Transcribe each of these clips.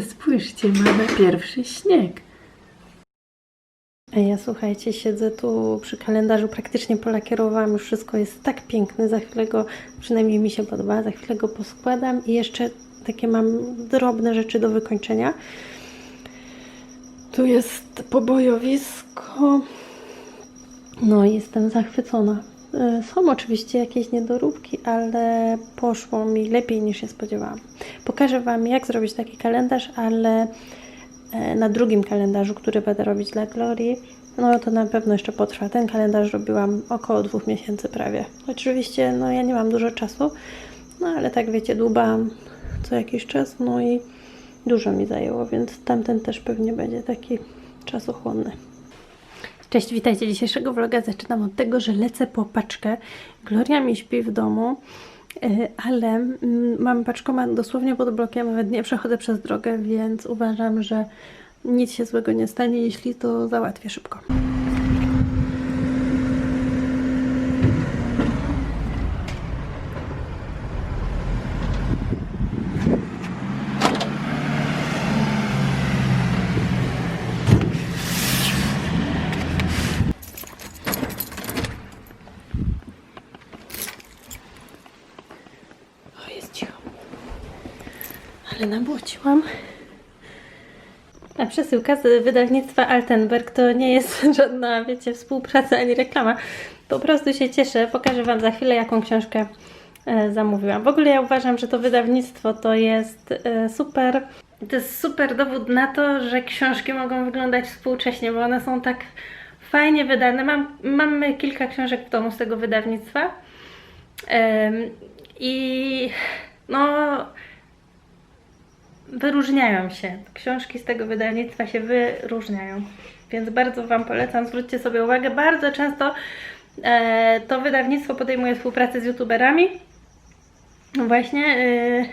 Spójrzcie, mamy pierwszy śnieg. A ja słuchajcie, siedzę tu przy kalendarzu, praktycznie polakierowałam, już wszystko jest tak piękne, za chwilę go, przynajmniej mi się podoba, za chwilę go poskładam i jeszcze takie mam drobne rzeczy do wykończenia. Tu jest pobojowisko. No, jestem zachwycona. E, Są oczywiście jakieś niedoróbki, ale poszło mi lepiej niż się spodziewałam. Pokażę Wam, jak zrobić taki kalendarz, ale e, na drugim kalendarzu, który będę robić dla Glorii, no to na pewno jeszcze potrwa. Ten kalendarz robiłam około dwóch miesięcy prawie. Oczywiście, no ja nie mam dużo czasu, no ale tak wiecie, dłubałam co jakiś czas, no i dużo mi zajęło, więc tamten też pewnie będzie taki czasochłonny. Cześć, witajcie. Dzisiejszego vloga zaczynam od tego, że lecę po paczkę. Gloria mi śpi w domu, e, ale mm, mam paczkomat dosłownie pod blokiem, nawet nie przechodzę przez drogę, więc uważam, że nic się złego nie stanie, jeśli to załatwię szybko. O, jest cicho. Ale nabłociłam. A przesyłka z wydawnictwa Altenberg to nie jest żadna, wiecie, współpraca ani reklama. Po prostu się cieszę. Pokażę Wam za chwilę, jaką książkę e, zamówiłam. W ogóle ja uważam, że to wydawnictwo to jest e, super. To jest super dowód na to, że książki mogą wyglądać współcześnie, bo one są tak fajnie wydane. Mam, mamy kilka książek w domu z tego wydawnictwa. I no, wyróżniają się. Książki z tego wydawnictwa się wyróżniają. Więc bardzo Wam polecam, zwróćcie sobie uwagę. Bardzo często e, to wydawnictwo podejmuje współpracę z youtuberami. No Właśnie. E,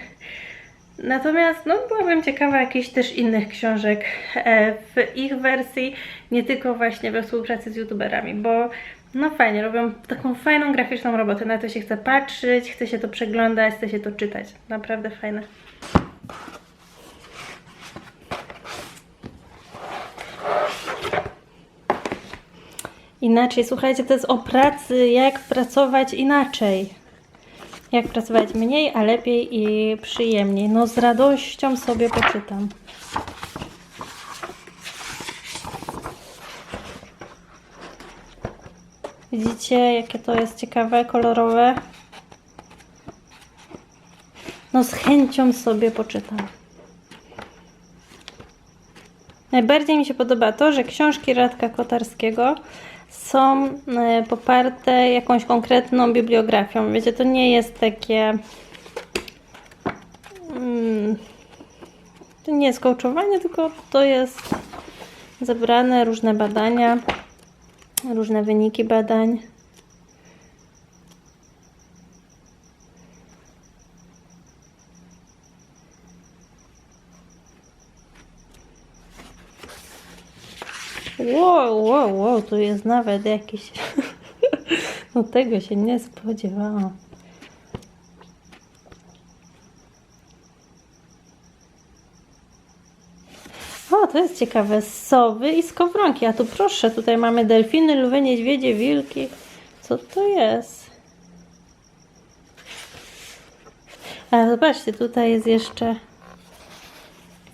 natomiast no, byłabym ciekawa jakichś też innych książek e, w ich wersji, nie tylko właśnie we współpracy z youtuberami, bo no fajnie, robią taką fajną graficzną robotę. Na to się chce patrzeć, chce się to przeglądać, chce się to czytać. Naprawdę fajne. Inaczej, słuchajcie, to jest o pracy, jak pracować inaczej. Jak pracować mniej, a lepiej i przyjemniej. No z radością sobie poczytam. Widzicie, jakie to jest ciekawe, kolorowe? No z chęcią sobie poczytam. Najbardziej mi się podoba to, że książki Radka Kotarskiego są e, poparte jakąś konkretną bibliografią. Wiecie, to nie jest takie. Mm, to nie jest coachowanie, tylko to jest zebrane różne badania, różne wyniki badań. Wow, wow, wow, tu jest nawet jakiś. No tego się nie spodziewałam. O, to jest ciekawe. Sowy i skowronki. A tu proszę, tutaj mamy delfiny, lwy, niedźwiedzie, wilki. Co to jest? A zobaczcie, tutaj jest jeszcze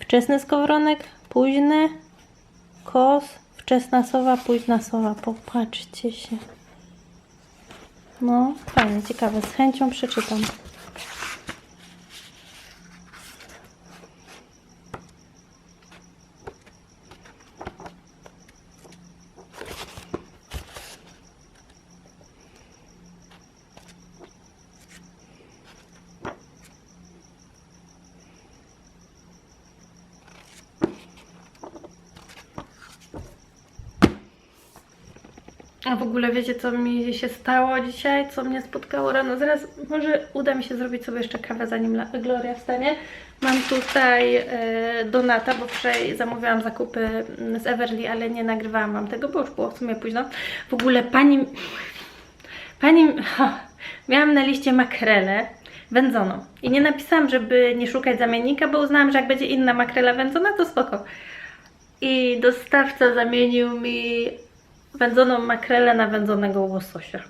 wczesny skowronek, późny, kos, wczesna sowa, późna sowa. Popatrzcie się. No, fajnie, ciekawe. Z chęcią przeczytam. A w ogóle wiecie, co mi się stało dzisiaj? Co mnie spotkało rano? Zaraz może uda mi się zrobić sobie jeszcze kawę, zanim Gloria wstanie. Mam tutaj e, Donata, bo wczoraj zamówiłam zakupy mm, z Everly, ale nie nagrywałam wam tego, bo już było w sumie późno. W ogóle pani... Pani... Miałam na liście makrele. wędzoną. I nie napisałam, żeby nie szukać zamiennika, bo uznałam, że jak będzie inna makrela wędzona, to spoko. I dostawca zamienił mi wędzoną makrelę na wędzonego łososia.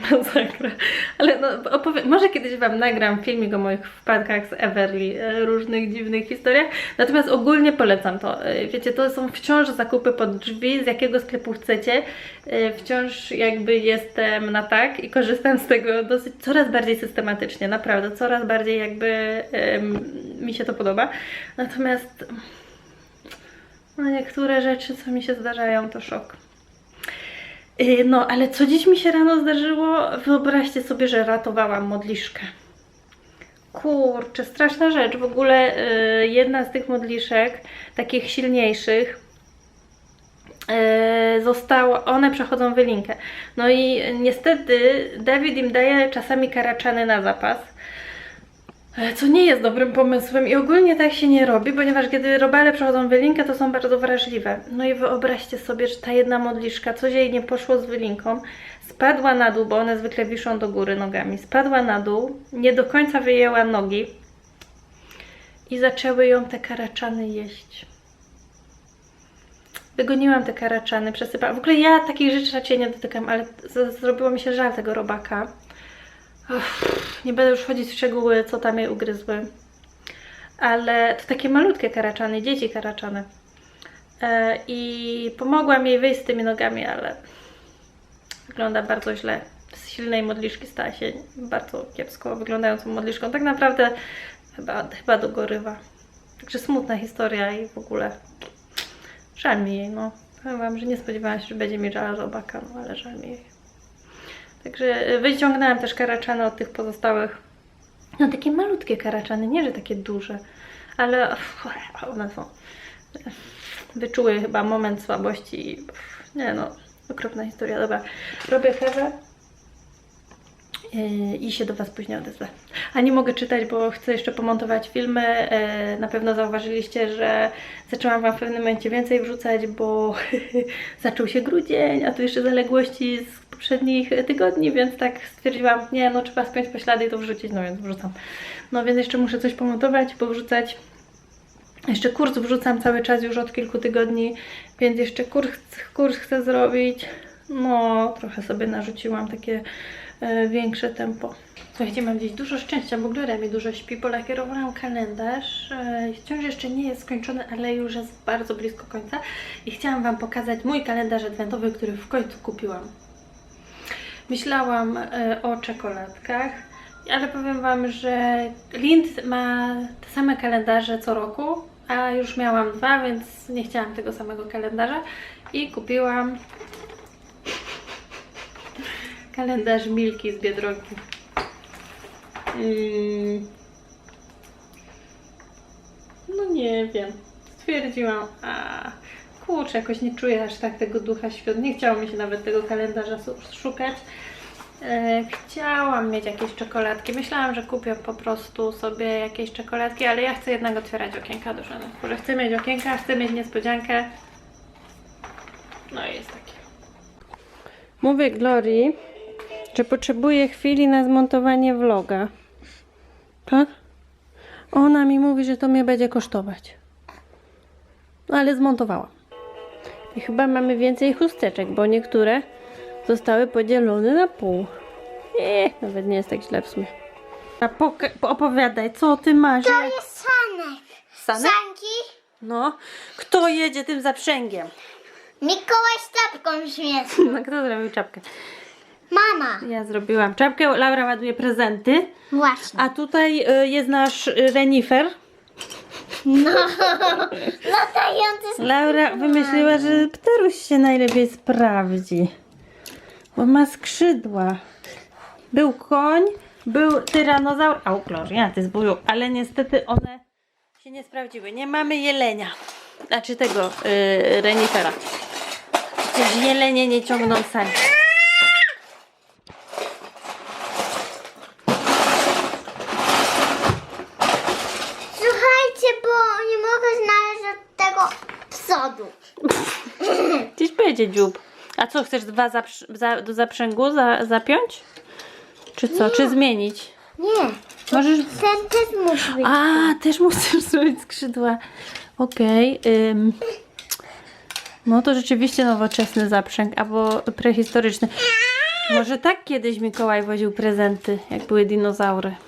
Ale no, opowie- może kiedyś Wam nagram filmik o moich wpadkach z Everly, e, różnych dziwnych historiach. Natomiast ogólnie polecam to. E, Wiecie, to są wciąż zakupy pod drzwi, z jakiego sklepu chcecie. E, Wciąż jakby jestem na tak i korzystam z tego dosyć coraz bardziej systematycznie, naprawdę, coraz bardziej jakby mi się to podoba. Natomiast no, niektóre rzeczy, co mi się zdarzają, to szok. Yy, No, ale co dziś mi się rano zdarzyło? Wyobraźcie sobie, że ratowałam modliszkę. Kurczę, straszna rzecz. W ogóle yy, jedna z tych modliszek, takich silniejszych, yy, została, one przechodzą wylinkę. No i niestety Dawid im daje czasami karaczany na zapas. Co nie jest dobrym pomysłem i ogólnie tak się nie robi, ponieważ kiedy robale przechodzą wylinkę, to są bardzo wrażliwe. No i wyobraźcie sobie, że ta jedna modliszka, coś jej nie poszło z wylinką, spadła na dół, bo one zwykle wiszą do góry nogami, spadła na dół, nie do końca wyjęła nogi i zaczęły ją te karaczany jeść. Wygoniłam te karaczany, przesypałam. W ogóle ja takich rzeczy raczej nie dotykam, ale zrobiło mi się żal tego robaka. Uff, nie będę już wchodzić w szczegóły, co tam je ugryzły. Ale to takie malutkie karaczany, dzieci karaczany. E, I pomogłam jej wyjść z tymi nogami, ale wygląda bardzo źle. Z silnej modliszki stała się bardzo kiepsko wyglądającą modliszką. Tak naprawdę chyba, chyba dogorywa. Także smutna historia i w ogóle żal mi jej, no. Powiem Wam, że nie spodziewałam się, że będzie mi żal robaka, no ale żal mi jej. Także y, wyciągnęłam też karaczany od tych pozostałych. No takie malutkie karaczany, nie że takie duże, ale uff, one są. Wyczuły chyba moment słabości nie no, okropna historia. Dobra, robię kawę i się do Was później odezwę. A nie mogę czytać, bo chcę jeszcze pomontować filmy. Yy, Na pewno zauważyliście, że zaczęłam Wam w pewnym momencie więcej wrzucać, bo zaczął się grudzień, a tu jeszcze zaległości z poprzednich tygodni, więc tak stwierdziłam, nie, no trzeba spiąć poślady i to wrzucić, no więc wrzucam. No więc jeszcze muszę coś pomontować, powrzucać. Jeszcze kurs wrzucam cały czas już od kilku tygodni, więc jeszcze kurs, kurs chcę zrobić. No, trochę sobie narzuciłam takie e, większe tempo. Słuchajcie, mam dziś dużo szczęścia, bo Gloria mi dużo śpi, polakierowałam kalendarz. E, wciąż jeszcze nie jest skończony, ale już jest bardzo blisko końca. I chciałam Wam pokazać mój kalendarz adwentowy, który w końcu kupiłam. Myślałam e, o czekoladkach, ale powiem Wam, że Lind ma te same kalendarze co roku, a już miałam dwa, więc nie chciałam tego samego kalendarza i kupiłam kalendarz Milki z Biedronki. Mm. No nie wiem. Stwierdziłam, a kurczę, jakoś nie czuję aż tak tego ducha świąt. Nie chciało mi się nawet tego kalendarza szukać. E, chciałam mieć jakieś czekoladki. Myślałam, że kupię po prostu sobie jakieś czekoladki, ale ja chcę jednak otwierać okienka do żony. Że chcę mieć okienka, chcę mieć niespodziankę. No i jest takie. Mówię Glorii, że potrzebuję chwili na zmontowanie vloga. Tak? Ona mi mówi, że to mnie będzie kosztować. No ale zmontowałam. I chyba mamy więcej chusteczek, bo niektóre zostały podzielone na pół. Nie, nawet nie jest tak źle w sumie. A opowiadaj, co ty masz? To jest sanek. Sanek? Sanki. No, kto jedzie tym zaprzęgiem? Mikołaj z czapką śmieszną. No, kto zrobił czapkę? Mama. Ja zrobiłam czapkę, Laura ładuje prezenty. Właśnie. A tutaj y, jest nasz y, renifer. No. Latający z... Laura wymyśliła, że pteruś się najlepiej sprawdzi. Bo ma skrzydła. Był koń, był tyranozaur, a Gloria, ty zbuju, ale niestety one się nie sprawdziły. Nie mamy jelenia. Znaczy tego yy, renifera. Przecież jelenie nie ciągną sami. Słuchajcie, bo nie mogę znaleźć od tego psodu. Gdzieś będzie dziób. A co, chcesz dwa zaprz- za, do zaprzęgu za, zapiąć? Czy co? Czy zmienić? Nie, Możesz... ten też musi być. A, też musisz zrobić skrzydła. Okej. ym. No to rzeczywiście nowoczesny zaprzęg, albo prehistoryczny. Może tak kiedyś Mikołaj woził prezenty, jak były dinozaury.